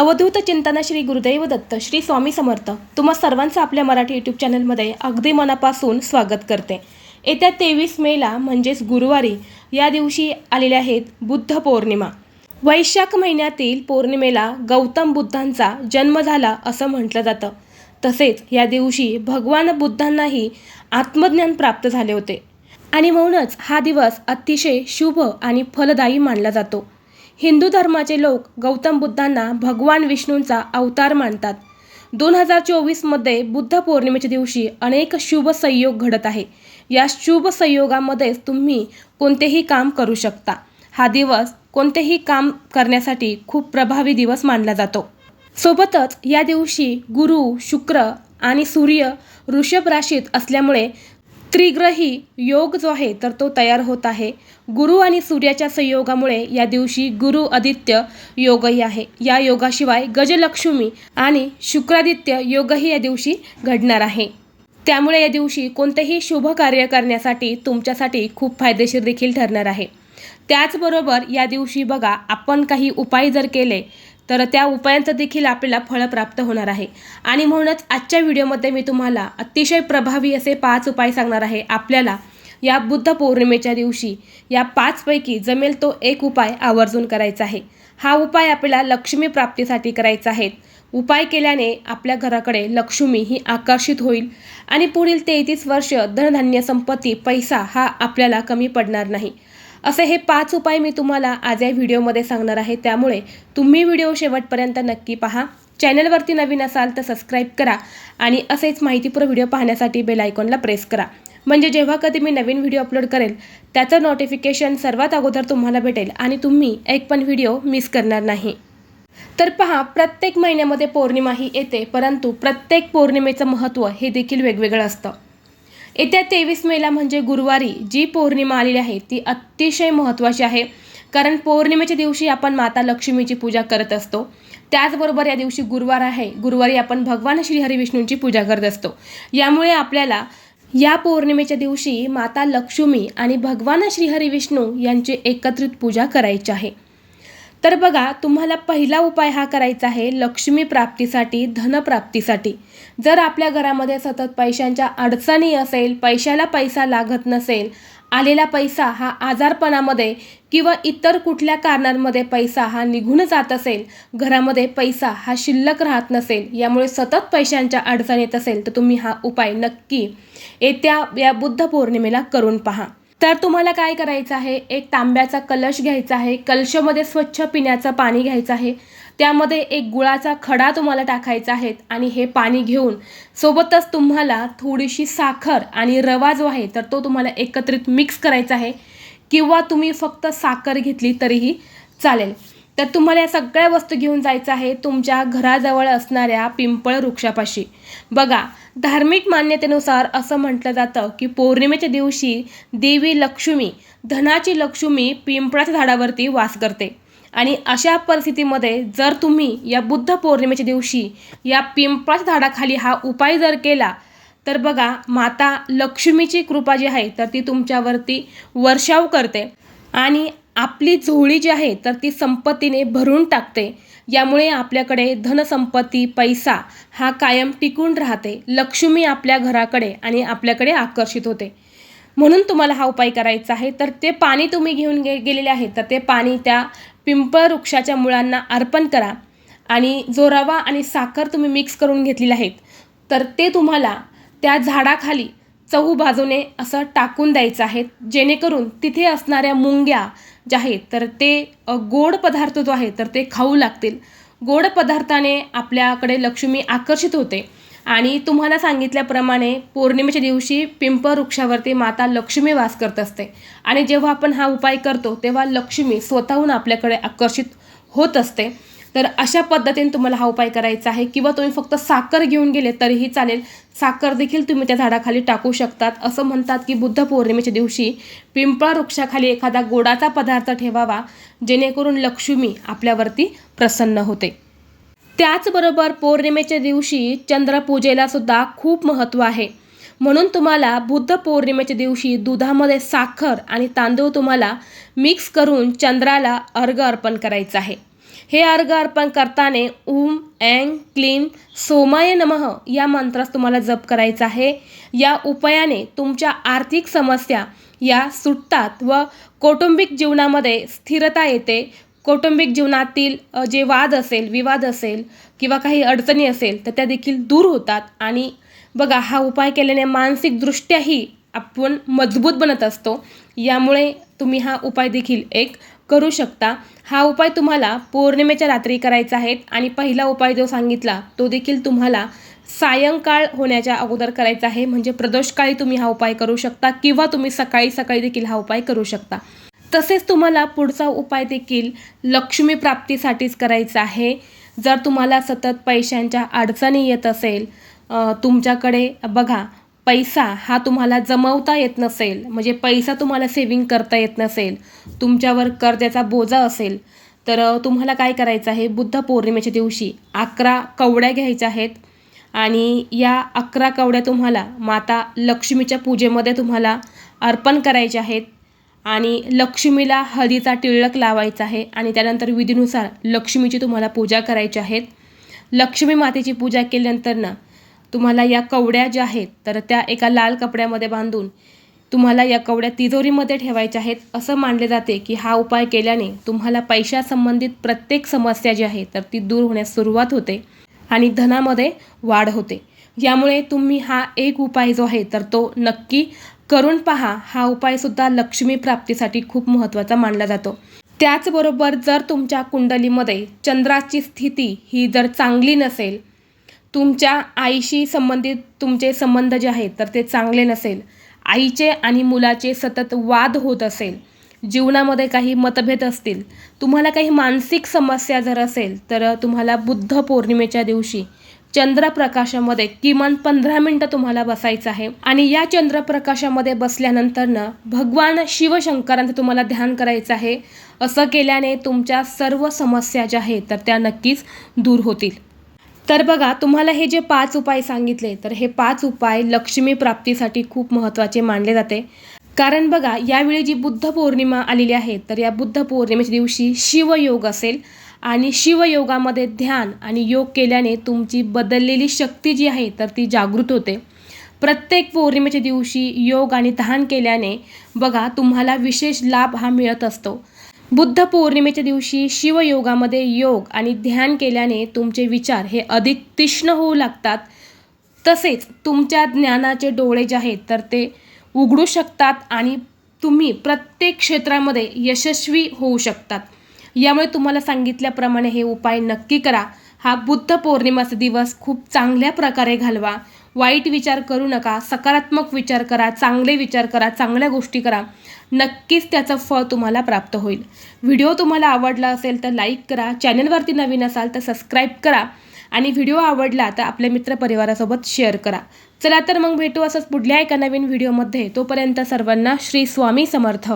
अवधूत चिंतन श्री गुरुदैव दत्त श्री स्वामी समर्थ. तुम्हा सर्वांचं आपल्या मराठी यूट्यूब चॅनलमध्ये अगदी मनापासून स्वागत करते. येत्या तेवीस मेला म्हणजेच गुरुवारी या दिवशी आलेल्या आहेत बुद्ध पौर्णिमा. वैशाख महिन्यातील पौर्णिमेला गौतम बुद्धांचा जन्म झाला असं म्हटलं जातं. तसेच या दिवशी भगवान बुद्धांनाही आत्मज्ञान प्राप्त झाले होते. आणि म्हणूनच हा दिवस अतिशय शुभ आणि फलदायी मानला जातो. हिंदू धर्माचे लोक गौतम बुद्धांना भगवान विष्णूंचा अवतार मानतात. दोन हजार चोवीसमध्ये बुद्ध पौर्णिमेच्या दिवशी अनेक शुभ संयोग घडत आहे. या शुभ संयोगामध्येच तुम्ही कोणतेही काम करू शकता. हा दिवस कोणतेही काम करण्यासाठी खूप प्रभावी दिवस मानला जातो. सोबतच या दिवशी गुरु शुक्र आणि सूर्य वृषभ राशीत असल्यामुळे त्रिग्रही योग जो आहे तर तो तयार होत आहे. गुरु आणि सूर्याच्या संयोगामुळे या दिवशी गुरु आदित्य योगही आहे. या योगाशिवाय गजलक्ष्मी आणि शुक्रादित्य योगही या दिवशी घडणार आहे. त्यामुळे या दिवशी कोणतेही शुभ कार्य करण्यासाठी तुमच्यासाठी खूप फायदेशीर देखील ठरणार आहे. त्याचबरोबर या दिवशी बघा आपण काही उपाय जर केले तर त्या उपायांचं देखील आपल्याला फळ प्राप्त होणार आहे. आणि म्हणूनच आजच्या व्हिडिओमध्ये मी तुम्हाला अतिशय प्रभावी असे पाच उपाय सांगणार आहे. आपल्याला या बुद्ध पौर्णिमेच्या दिवशी या पाचपैकी जमेल तो एक उपाय आवर्जून करायचा आहे. हा उपाय आपल्याला लक्ष्मी प्राप्तीसाठी करायचा आहे. उपाय केल्याने आपल्या घराकडे लक्ष्मी ही आकर्षित होईल आणि पुढील तेहतीस वर्ष धनधान्य संपत्ती पैसा हा आपल्याला कमी पडणार नाही. असे हे पाच उपाय मी तुम्हाला आज या व्हिडिओमध्ये सांगणार आहे. त्यामुळे तुम्ही व्हिडिओ शेवटपर्यंत नक्की पहा. चॅनलवरती नवीन असाल तर सबस्क्राईब करा आणि असेच माहितीपूर्ण व्हिडिओ पाहण्यासाठी बेल आयकॉनला प्रेस करा. म्हणजे जेव्हा कधी मी नवीन व्हिडिओ अपलोड करेल त्याचं नोटिफिकेशन सर्वात अगोदर तुम्हाला भेटेल आणि तुम्ही एक पण व्हिडिओ मिस करणार नाही. तर पहा प्रत्येक महिन्यामध्ये पौर्णिमा ही येते परंतु प्रत्येक पौर्णिमेचं महत्त्व हे देखील वेगवेगळं असतं. येत्या तेवीस मेला म्हणजे गुरुवारी जी पौर्णिमा आलेली आहे ती अतिशय महत्त्वाची आहे. कारण पौर्णिमेच्या दिवशी आपण माता लक्ष्मीची पूजा करत असतो. त्याचबरोबर या दिवशी गुरुवार आहे गुरुवारी आपण भगवान श्रीहरिविष्णूंची पूजा करत असतो. यामुळे आपल्याला या पौर्णिमेच्या दिवशी माता लक्ष्मी आणि भगवान श्रीहरी विष्णू यांची एकत्रित पूजा करायची आहे. तर बघा तुम्हाला पहिला उपाय हा करायचा आहे लक्ष्मी प्राप्तीसाठी धनप्राप्तीसाठी जर आपल्या घरामध्ये सतत पैशांच्या अडचणी असेल पैशाला पैसा लागत नसेल आलेला पैसा हा आजारपणामध्ये किंवा इतर कुठल्या कारणांमध्ये पैसा हा निघून जात असेल घरामध्ये पैसा हा शिल्लक राहत नसेल यामुळे सतत पैशांच्या अडचण येत असेल तर तुम्ही हा उपाय नक्की येत्या या बुद्ध पौर्णिमेला करून पहा. तर तुम्हाला काय करायचं आहे? एक तांब्याचा कलश घ्यायचा आहे. कलशामध्ये स्वच्छ पिण्याचं पाणी घ्यायचं आहे. त्यामध्ये एक गुळाचा खडा तुम्हाला टाकायचा आहे आणि हे पाणी घेऊन सोबतच तुम्हाला थोडीशी साखर आणि रवा जो आहे तर तो तुम्हाला एकत्रित मिक्स करायचा आहे. किंवा तुम्ही फक्त साखर घेतली तरीही चालेल. तर तुम्हाला या सगळ्या वस्तू घेऊन जायचं आहे तुमच्या घराजवळ असणाऱ्या पिंपळ वृक्षापाशी. बघा धार्मिक मान्यतेनुसार असं म्हटलं जातं की पौर्णिमेच्या दिवशी देवी लक्ष्मी धनाची लक्ष्मी पिंपळाच्या झाडावरती वास करते. आणि अशा परिस्थितीमध्ये जर तुम्ही या बुद्ध पौर्णिमेच्या दिवशी या पिंपळाच्या झाडाखाली हा उपाय जर केला तर बघा माता लक्ष्मीची कृपा जी आहे तर ती तुमच्यावरती वर्षाव करते. आणि आपली झोळी जी आहे तर ती संपत्तीने भरून टाकते. यामुळे आपल्याकडे धनसंपत्ती पैसा हा कायम टिकून राहते. लक्ष्मी आपल्या घराकडे आणि आपल्याकडे आकर्षित होते. म्हणून तुम्हाला हा उपाय करायचा आहे. तर ते पाणी तुम्ही घेऊन गे गेलेले आहे तर ते पाणी त्या पिंपळ वृक्षाच्या मुळांना अर्पण करा आणि जो रवा आणि साखर तुम्ही मिक्स करून घेतलेली आहेत. तर ते तुम्हाला त्या झाडाखाली चहू बाजूने असं टाकून द्यायचं आहे. जेणेकरून तिथे असणाऱ्या मुंग्या ज्या आहेत तर ते गोड पदार्थ जो आहे तर ते खाऊ लागतील. गोड पदार्थाने आपल्याकडे लक्ष्मी आकर्षित होते. आणि तुम्हाला सांगितल्याप्रमाणे पौर्णिमेच्या दिवशी पिंपळ वृक्षावरती माता लक्ष्मी वास करत असते. आणि जेव्हा आपण हा उपाय करतो तेव्हा लक्ष्मी स्वतःहून आपल्याकडे आकर्षित होत असते. तर अशा पद्धतीने तुम्हाला हा उपाय करायचा आहे. किंवा तुम्ही फक्त साखर घेऊन गेले तरीही चालेल. साखर देखील तुम्ही त्या झाडाखाली टाकू शकतात. असं म्हणतात की बुद्ध पौर्णिमेच्या दिवशी पिंपळ वृक्षाखाली एखादा गोडाचा पदार्थ ठेवावा जेणेकरून लक्ष्मी आपल्यावरती प्रसन्न होते. त्याचबरोबर पौर्णिमेच्या दिवशी चंद्रपूजेला सुद्धा खूप महत्त्व आहे. म्हणून तुम्हाला बुद्ध पौर्णिमेच्या दिवशी दुधामध्ये साखर आणि तांदूळ तुम्हाला मिक्स करून चंद्राला अर्घ अर्पण करायचं आहे. हे अर्घ अर्पण करताना ओम ऐं क्लीम सोमाय नमः या मंत्रास तुम्हाला जप करायचा आहे. या उपायाने तुमच्या आर्थिक समस्या या सुटतात व कौटुंबिक जीवनामध्ये स्थिरता येते. कौटुंबिक जीवनातील जे वाद असेल विवाद असेल किंवा काही अडचणी असेल तर त्या देखील दूर होतात. आणि बघा हा उपाय केल्याने मानसिकदृष्ट्याही आपण मजबूत बनत असतो. यामुळे तुम्ही हा उपाय देखील एक करू शकता. हा उपाय तुम्हाला पौर्णिमेच्या रात्री करायचा आहे आणि पहिला उपाय जो सांगितला तो देखील तुम्हाला सायंकाळ होण्याच्या अगोदर करायचा आहे. म्हणजे प्रदोषकाळी तुम्ही हा उपाय करू शकता किंवा तुम्ही सकाळी सकाळी देखील हा उपाय करू शकता. तसेच तुम्हाला पुढचा उपाय देखील लक्ष्मी प्राप्तीसाठीच करायचा आहे. जर तुम्हाला सतत पैशांच्या अडचणी येत असेल तुमच्याकडे बघा पैसा हा तुम्हाला जमवता येत नसेल म्हणजे पैसा तुम्हाला सेविंग करता येत नसेल तुमच्यावर कर्जाचा बोजा असेल तर तुम्हाला काय करायचं आहे? बुद्ध पौर्णिमेच्या दिवशी अकरा कवड्या घ्यायच्या आहेत आणि या अकरा कवड्या तुम्हाला माता लक्ष्मीच्या पूजेमध्ये तुम्हाला अर्पण करायचे आहेत आणि लक्ष्मीला हळदीचा टिळक लावायचा आहे आणि त्यानंतर विधीनुसार लक्ष्मीची तुम्हाला पूजा करायची आहेत. लक्ष्मी मातेची पूजा केल्यानंतर ना तुम्हाला या कवड्या ज्या आहेत तर त्या एका लाल कपड्यामध्ये बांधून तुम्हाला या कवड्या तिजोरीमध्ये ठेवायच्या आहेत असं मानले जाते की हा उपाय केल्याने तुम्हाला पैशासंबंधित प्रत्येक समस्या जी आहे तर ती दूर होण्यास सुरुवात होते आणि धनामध्ये वाढ होते. यामुळे तुम्ही हा एक उपाय जो आहे तर तो नक्की करून पहा. हा उपायसुद्धा लक्ष्मी प्राप्तीसाठी खूप महत्त्वाचा मानला जातो. त्याचबरोबर जर तुमच्या कुंडलीमध्ये चंद्राची स्थिती ही जर चांगली नसेल तुमच्या आईशी संबंधित तुमचे संबंध जे आहेत तर ते चांगले नसेल. आईचे आणि मुलाचे सतत वाद होत असेल. जीवनामध्ये काही मतभेद असतील. तुम्हाला काही मानसिक समस्या जर असेल तर तुम्हाला बुद्ध पौर्णिमेच्या दिवशी चंद्रप्रकाशामध्ये किमान पंधरा मिनटं तुम्हाला बसायचं आहे. आणि या चंद्रप्रकाशामध्ये बसल्यानंतरनं भगवान शिवशंकरांचं तुम्हाला ध्यान करायचं आहे. असं केल्याने तुमच्या सर्व समस्या ज्या आहेत तर त्या नक्कीच दूर होतील. तर बघा तुम्हाला हे जे पाच उपाय सांगितले तर हे पाच उपाय लक्ष्मी प्राप्तीसाठी खूप महत्त्वाचे मानले जाते. कारण बघा यावेळी जी बुद्ध पौर्णिमा आलेली आहे तर या बुद्ध पौर्णिमेच्या दिवशी शिवयोग असेल आणि शिवयोगामध्ये ध्यान आणि योग केल्याने तुमची बदललेली शक्ती जी आहे तर ती जागृत होते. प्रत्येक पौर्णिमेच्या दिवशी योग आणि ध्यान केल्याने बघा तुम्हाला विशेष लाभ हा मिळत असतो. बुद्ध पौर्णिमेच्या दिवशी शिवयोगामध्ये योग आणि ध्यान केल्याने तुमचे विचार हे अधिक तीक्ष्ण होऊ लागतात. तसेच तुमच्या ज्ञानाचे डोळे जे आहेत तर ते उघडू शकतात आणि तुम्ही प्रत्येक क्षेत्रामध्ये यशस्वी होऊ शकतात. यामुळे तुम्हाला सांगितल्याप्रमाणे हे उपाय नक्की करा. हा बुद्ध पौर्णिमाचा दिवस खूप चांगल्या प्रकारे घालवा. वाईट विचार करू नका सकारात्मक विचार करा चांगले विचार करा चांगल्या गोष्टी करा नक्कीच त्याचं फळ तुम्हाला प्राप्त होईल. व्हिडिओ तुम्हाला आवडला असेल तर लाईक करा चॅनलवरती नवीन असाल तर सबस्क्राईब करा आणि व्हिडिओ आवडला तर आपल्या मित्रपरिवारासोबत शेअर करा. चला तर मग भेटू असंच पुढल्या एका नवीन व्हिडिओमध्ये. तोपर्यंत सर्वांना श्री स्वामी समर्थ.